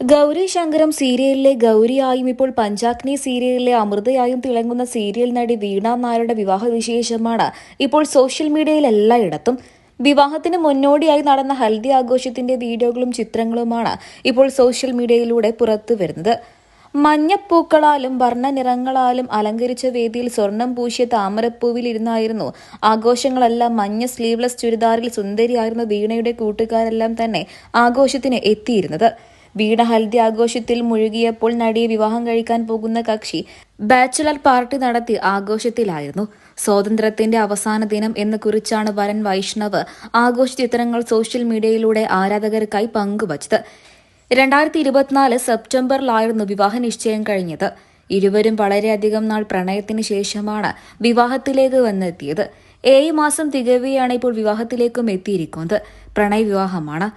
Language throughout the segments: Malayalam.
ഗൗരി ശങ്കരം സീരിയലിലെ ഗൗരിയായും ഇപ്പോൾ പഞ്ചാഗ്നി സീരിയലിലെ അമൃതയായും തിളങ്ങുന്ന സീരിയൽ നടി വീണ നായരുടെ വിവാഹ വിശേഷമാണ് ഇപ്പോൾ സോഷ്യൽ മീഡിയയിൽ എല്ലായിടത്തും. വിവാഹത്തിന് മുന്നോടിയായി നടന്ന ഹൽദി ആഘോഷത്തിന്റെ വീഡിയോകളും ചിത്രങ്ങളുമാണ് ഇപ്പോൾ സോഷ്യൽ മീഡിയയിലൂടെ പുറത്തു വരുന്നത്. മഞ്ഞപ്പൂക്കളാലും വർണനിറങ്ങളാലും അലങ്കരിച്ച വേദിയിൽ സ്വർണം പൂശിയ താമരപ്പൂവിൽ താമരപ്പൂവിലിരുന്നായിരുന്നു ആഘോഷങ്ങളെല്ലാം മഞ്ഞ സ്ലീവ്ലെസ് ചുരിദാറിൽ സുന്ദരിയായിരുന്ന വീണയുടെ കൂട്ടുകാരെല്ലാം തന്നെ ആഘോഷത്തിന് എത്തിയിരുന്നത്. വീണ ഹൽദി ആഘോഷത്തിൽ മുഴുകിയപ്പോൾ നടിയെ വിവാഹം കഴിക്കാൻ പോകുന്ന കക്ഷി ബാച്ചുലർ പാർട്ടി നടത്തി ആഘോഷത്തിലായിരുന്നു. സ്വാതന്ത്ര്യത്തിന്റെ അവസാന ദിനം എന്ന് കുറിച്ചാണ് വരൻ വൈഷ്ണവ് ആഘോഷ ചിത്രങ്ങൾ സോഷ്യൽ മീഡിയയിലൂടെ ആരാധകർക്കായി പങ്കുവച്ചത്. രണ്ടായിരത്തി ഇരുപത്തിനാല് സെപ്റ്റംബറിലായിരുന്നു വിവാഹ നിശ്ചയം കഴിഞ്ഞത്. ഇരുവരും വളരെയധികം നാൾ പ്രണയത്തിന് ശേഷമാണ് വിവാഹത്തിലേക്ക് വന്നെത്തിയത്. ഏഴ് മാസം തികവെയാണ് ഇപ്പോൾ വിവാഹത്തിലേക്കും എത്തിയിരിക്കുന്നത്. പ്രണയ വിവാഹമാണ്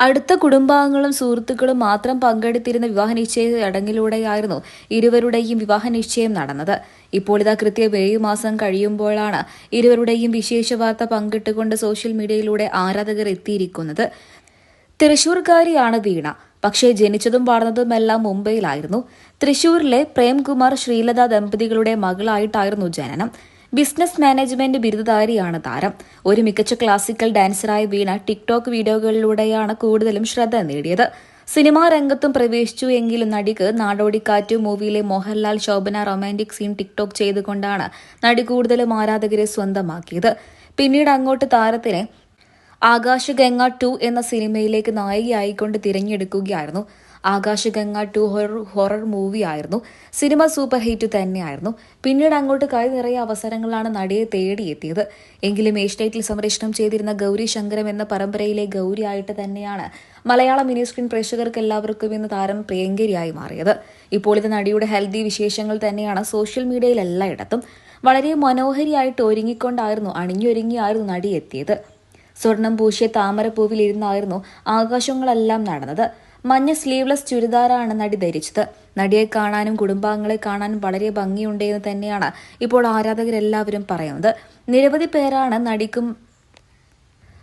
അടുത്ത കുടുംബാംഗങ്ങളും സുഹൃത്തുക്കളും മാത്രം പങ്കെടുത്തിരുന്ന വിവാഹ നിശ്ചയ ചടങ്ങിലൂടെയായിരുന്നു ഇരുവരുടെയും വിവാഹ നിശ്ചയം നടന്നത്. ഇപ്പോൾ ഇതാ കൃത്യം ഏഴ് മാസം കഴിയുമ്പോഴാണ് ഇരുവരുടെയും വിശേഷ വാർത്ത പങ്കിട്ടുകൊണ്ട് സോഷ്യൽ മീഡിയയിലൂടെ ആരാധകർ എത്തിയിരിക്കുന്നത്. തൃശൂർക്കാരിയാണ് വീണ. പക്ഷേ ജനിച്ചതും വളർന്നതുമെല്ലാം മുംബൈയിലായിരുന്നു. തൃശൂരിലെ പ്രേംകുമാർ ശ്രീലത ദമ്പതികളുടെ മകളായിട്ടായിരുന്നു ജനനം. ബിസിനസ് മാനേജ്മെന്റ് ബിരുദധാരിയാണ് താരം. ഒരു മികച്ച ക്ലാസിക്കൽ ഡാൻസറായ വീണ ടിക്ടോക്ക് വീഡിയോകളിലൂടെയാണ് കൂടുതലും ശ്രദ്ധ നേടിയത്. സിനിമാ രംഗത്തും പ്രവേശിച്ചു എങ്കിലും നടിക്ക് നാടോടിക്കാറ്റ് മൂവിയിലെ Mohanlal Shobana romantic scene TikTok ചെയ്തുകൊണ്ടാണ് നടി കൂടുതലും ആരാധകരെ സ്വന്തമാക്കിയത്. പിന്നീട് അങ്ങോട്ട് താരത്തിനെ ആകാശഗംഗ ടു എന്ന സിനിമയിലേക്ക് നായികയായിക്കൊണ്ട് തിരഞ്ഞെടുക്കുകയായിരുന്നു. Aakashaganga two horror horror movie ആയിരുന്നു. സിനിമ സൂപ്പർ ഹിറ്റ് തന്നെയായിരുന്നു. പിന്നീട് അങ്ങോട്ട് കൈ നിറയെ അവസരങ്ങളാണ് നടിയെ തേടിയെത്തിയത്. എങ്കിലും ഏഷ്യനൈറ്റിൽ സംപ്രേഷണം ചെയ്തിരുന്ന ഗൗരി ശങ്കരം എന്ന പരമ്പരയിലെ ഗൗരിയായിട്ട് തന്നെയാണ് മലയാള മിനി സ്ക്രീൻ പ്രേക്ഷകർക്ക് എല്ലാവർക്കും ഇന്ന് താരം പ്രിയങ്കരിയായി മാറിയത്. ഇപ്പോൾ ഇത് നടിയുടെ ഹെൽത്തി വിശേഷങ്ങൾ തന്നെയാണ് സോഷ്യൽ മീഡിയയിൽ എല്ലായിടത്തും. വളരെ മനോഹരിയായിട്ട് ഒരുങ്ങിക്കൊണ്ടായിരുന്നു അണിഞ്ഞൊരുങ്ങിയായിരുന്നു നടി എത്തിയത്. സ്വർണം പൂശിയ താമരപ്പൂവിലിരുന്നായിരുന്നു ആകാശങ്ങളെല്ലാം നടന്നത്. മഞ്ഞ സ്ലീവ്ലെസ് ചുരിദാറാണ് നടി ധരിച്ചത്. നടിയെ കാണാനും കുടുംബാംഗങ്ങളെ കാണാനും വളരെ ഭംഗിയുണ്ടെന്ന് തന്നെയാണ് ഇപ്പോൾ ആരാധകരെല്ലാവരും പറയുന്നത്. നിരവധി പേരാണ് നടിക്കും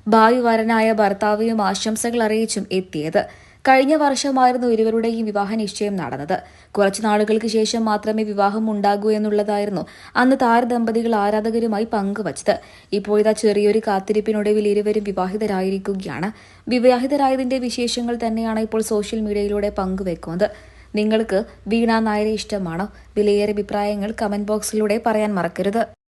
ഭാവി വരനായ ഭർത്താവിനും ആശംസകൾ അറിയിച്ചും എത്തിയത്. കഴിഞ്ഞ വർഷമായിരുന്നു ഇരുവരുടെയും വിവാഹ നിശ്ചയം നടന്നത്. കുറച്ചു നാളുകൾക്ക് ശേഷം മാത്രമേ വിവാഹം ഉണ്ടാകൂ എന്നുള്ളതായിരുന്നു അന്ന് താരദമ്പതികൾ ആരാധകരുമായി പങ്കുവച്ചത്. ഇപ്പോഴിതാ ചെറിയൊരു കാത്തിരിപ്പിനൊടുവിൽ ഇരുവരും വിവാഹിതരായിരിക്കുകയാണ്. വിവാഹിതരായതിന്റെ വിശേഷങ്ങൾ തന്നെയാണ് ഇപ്പോൾ സോഷ്യൽ മീഡിയയിലൂടെ പങ്കുവെക്കുന്നത്. നിങ്ങൾക്ക് വീണ നായരെ ഇഷ്ടമാണോ? വിലയേറെ അഭിപ്രായങ്ങൾ കമന്റ് ബോക്സിലൂടെ പറയാൻ മറക്കരുത്.